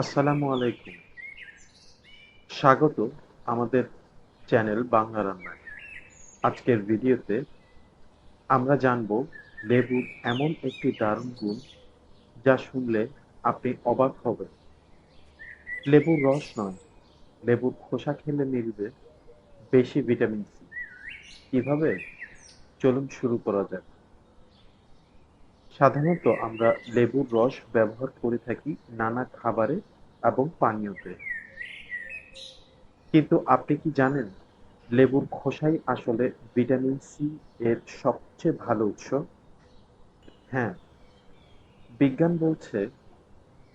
আসসালামু আলাইকুম। স্বাগত আমাদের চ্যানেল বাংলা রান্নায় আজকের ভিডিওতে আমরা জানব লেবুর এমন একটি দারুণ গুণ যা শুনলে আপনি অবাক হবেন। লেবুর রস নয়, লেবুর খোসা খেলে মিলবে বেশি ভিটামিন সি। কীভাবে? চলুন শুরু করা যাক। সাধারণত আমরা লেবুর রস ব্যবহার করে থাকি নানা খাবারে এবং পানীয়তে। কিন্তু আপনি কি জানেন, লেবুর খোসাই আসলে ভিটামিন সি এর সবচেয়ে ভালো উৎস? হ্যাঁ বিজ্ঞান বলছে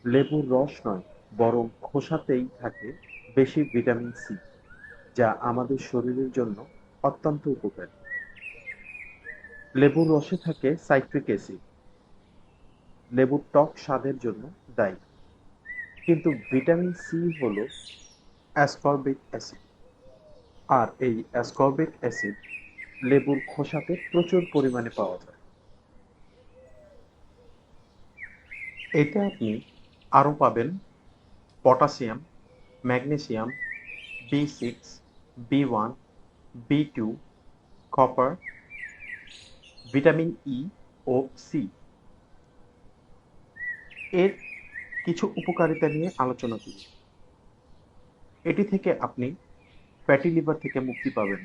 লেবুর রস নয়, বরং খোসাতেই থাকে বেশি ভিটামিন সি যা আমাদের শরীরের জন্য অত্যন্ত উপকারী। লেবুর রসে থাকে সাইট্রিক অ্যাসিড লেবুর টক স্বাদের জন্য দায়ী। কিন্তু ভিটামিন সি হল অ্যাসকর্বিক অ্যাসিড। আর এই অ্যাসকর্বিক অ্যাসিড লেবুর খোসাতে প্রচুর পরিমাণে পাওয়া যায়। এতে আপনি আরও পাবেন potassium magnesium B six, B one, B two, copper, vitamin E ও সি। এর কিছু উপকারিতা নিয়ে আলোচনা করি এটি থেকে আপনি ফ্যাটি লিভার থেকে মুক্তি পাবেন।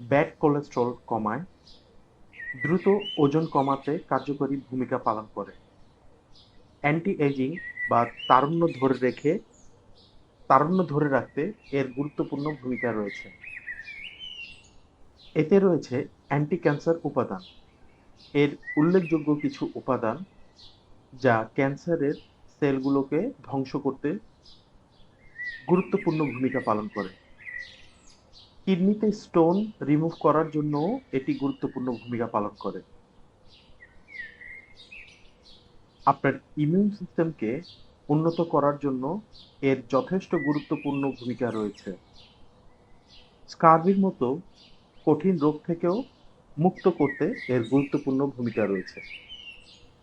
ব্যাড কোলেস্ট্রল কমায়, দ্রুত ওজন কমাতে কার্যকরী ভূমিকা পালন করে। অ্যান্টি এজিং বা তারুণ্য ধরে রেখে, তারুণ্য ধরে রাখতে এর গুরুত্বপূর্ণ ভূমিকা রয়েছে। এতে রয়েছে অ্যান্টি ক্যান্সার উপাদান। এর উল্লেখযোগ্য কিছু উপাদান যা ক্যান্সারের সেলগুলোকে ধ্বংস করতে গুরুত্বপূর্ণ ভূমিকা পালন করে। কিডনিতে স্টোন রিমুভ করার জন্য এটি গুরুত্বপূর্ণ ভূমিকা পালন করে। আপনার ইমিউন সিস্টেমকে উন্নত করার জন্য এর যথেষ্ট গুরুত্বপূর্ণ ভূমিকা রয়েছে। স্কার্বির মতো কঠিন রোগ থেকেও মুক্ত করতে এর গুরুত্বপূর্ণ ভূমিকা রয়েছে।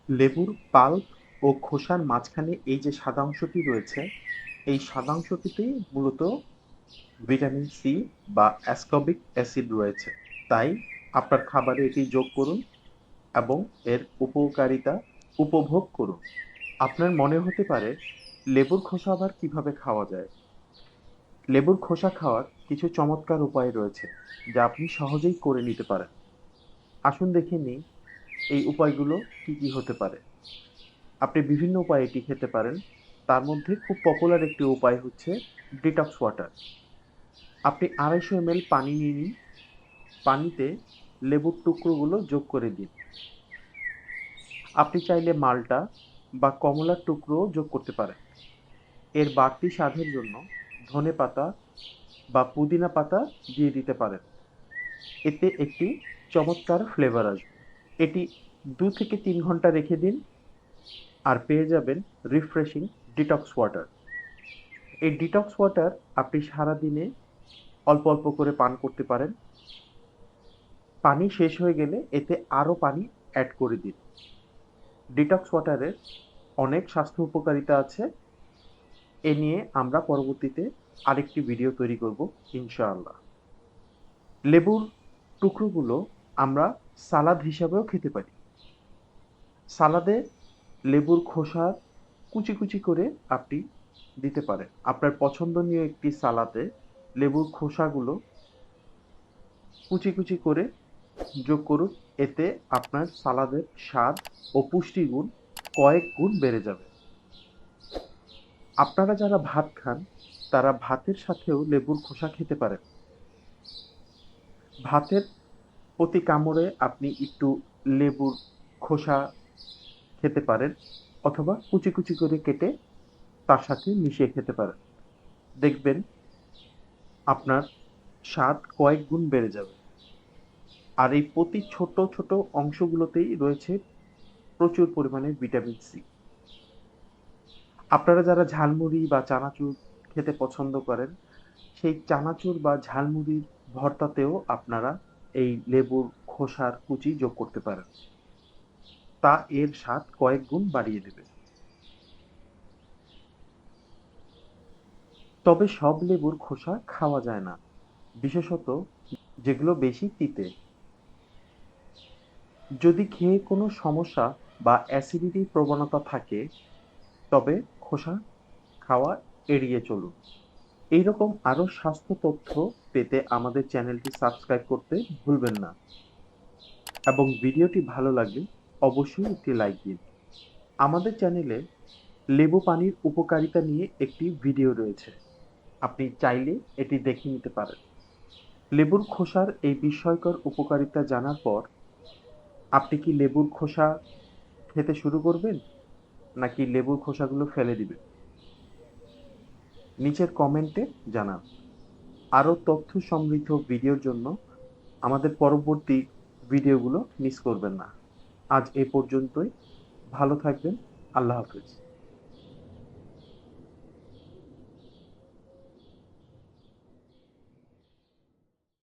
লেবুর পাল্প ও খোসার মাঝখানে এই যে সাদা অংশটি রয়েছে, এই সাদা অংশটিতেই মূলত ভিটামিন সি বা অ্যাসকবিক অ্যাসিড রয়েছে। তাই আপনার খাবারে এটি যোগ করুন এবং এর উপকারিতা উপভোগ করুন। আপনার মনে হতে পারে, লেবুর খোসা আবার কীভাবে খাওয়া যায়? লেবুর খোসা খাওয়ার কিছু চমৎকার উপায় রয়েছে, যা আপনি সহজেই করে নিতে পারেন। আসুন দেখে নিই এই উপায়গুলো কি কি হতে পারে? আপনি বিভিন্ন উপায়ে এটি খেতে পারেন। তার মধ্যে খুব পপুলার একটি উপায় হচ্ছে ডিটক্স ওয়াটার আপনি আড়াইশো এম পানি নিয়ে নিন। পানিতে লেবুর টুকরোগুলো যোগ করে দিন। আপনি চাইলে মালটা বা কমলার টুকরো যোগ করতে পারেন। এর বাড়তি স্বাদের জন্য ধনে পাতা বা পুদিনা পাতা দিয়ে দিতে পারেন। এতে একটি চমৎকার ফ্লেভার আসবে। এটি দু থেকে তিন ঘণ্টা রেখে দিন আর পেয়ে যাবেন রিফ্রেশিং ডিটক্স ওয়াটার এই ডিটক্স ওয়াটার আপনি সারাদিনে অল্প অল্প করে পান করতে পারেন। পানি শেষ হয়ে গেলে এতে আরও পানি অ্যাড করে দিন। ডিটক্স ওয়াটারের অনেক স্বাস্থ্য উপকারিতা আছে। এ নিয়ে আমরা পরবর্তীতে আরেকটি ভিডিও তৈরি করব, ইনশাআল্লাহ। লেবুর টুকরোগুলো আমরা সালাদ হিসাবেও খেতে পারি। সালাদে লেবুর খোসা কুচি কুচি করে আপনি দিতে পারেন। আপনার পছন্দনীয় একটি সালাদে লেবুর খোসাগুলো কুচি কুচি করে যোগ করুন। এতে আপনার সালাদের স্বাদ ও পুষ্টিগুণ কয়েক গুণ বেড়ে যাবে। আপনারা যারা ভাত খান, তারা ভাতের সাথেও লেবুর খোসা খেতে পারেন। ভাতের প্রতি কামড়ে আপনি একটু লেবুর খোসা খেতে পারেন অথবা কুচি কুচি করে কেটে তার সাথে মিশিয়ে খেতে পারেন। দেখবেন আপনার স্বাদ কয়েক গুণ বেড়ে যাবে। আর এই প্রতি ছোট ছোট অংশগুলোতেই রয়েছে প্রচুর পরিমাণে ভিটামিন সি। আপনারা যারা ঝালমুড়ি বা চানাচুর খেতে পছন্দ করেন, সেই চানাচুর বা ঝালমুড়ির ভর্তাতেও আপনারা এই লেবুর খোসার কুচি যোগ করতে পারেন। তা এর স্বাদ কয়েক গুণ বাড়িয়ে দেবে। তবে সব লেবুর খোসা খাওয়া যায় না, বিশেষত যেগুলো বেশি তিতে। যদি খেয়ে কোনো সমস্যা বা অ্যাসিডিটির প্রবণতা থাকে, তবে খোসা খাওয়া এড়িয়ে চলুন। এইরকম আরও স্বাস্থ্য তথ্য পেতে আমাদের চ্যানেলটি সাবস্ক্রাইব করতে ভুলবেন না। এবং ভিডিওটি ভালো লাগলে অবশ্যই একটি লাইক দিন। আমাদের চ্যানেলে লেবু পানির উপকারিতা নিয়ে একটি ভিডিও রয়েছে। আপনি চাইলে এটি দেখে নিতে পারেন। লেবুর খোসার এই বিস্ময়কর উপকারিতা জানার পর আপনি কি লেবুর খোসা খেতে শুরু করবেন নাকি লেবুর খোসাগুলো ফেলে দিবেন? নিচের কমেন্টে জানান। আরও তথ্য সমৃদ্ধ ভিডিওর জন্য আমাদের পরবর্তী ভিডিওগুলো মিস করবেন না। আজ এ পর্যন্তই। ভালো থাকবেন। আল্লাহ হাফিজ।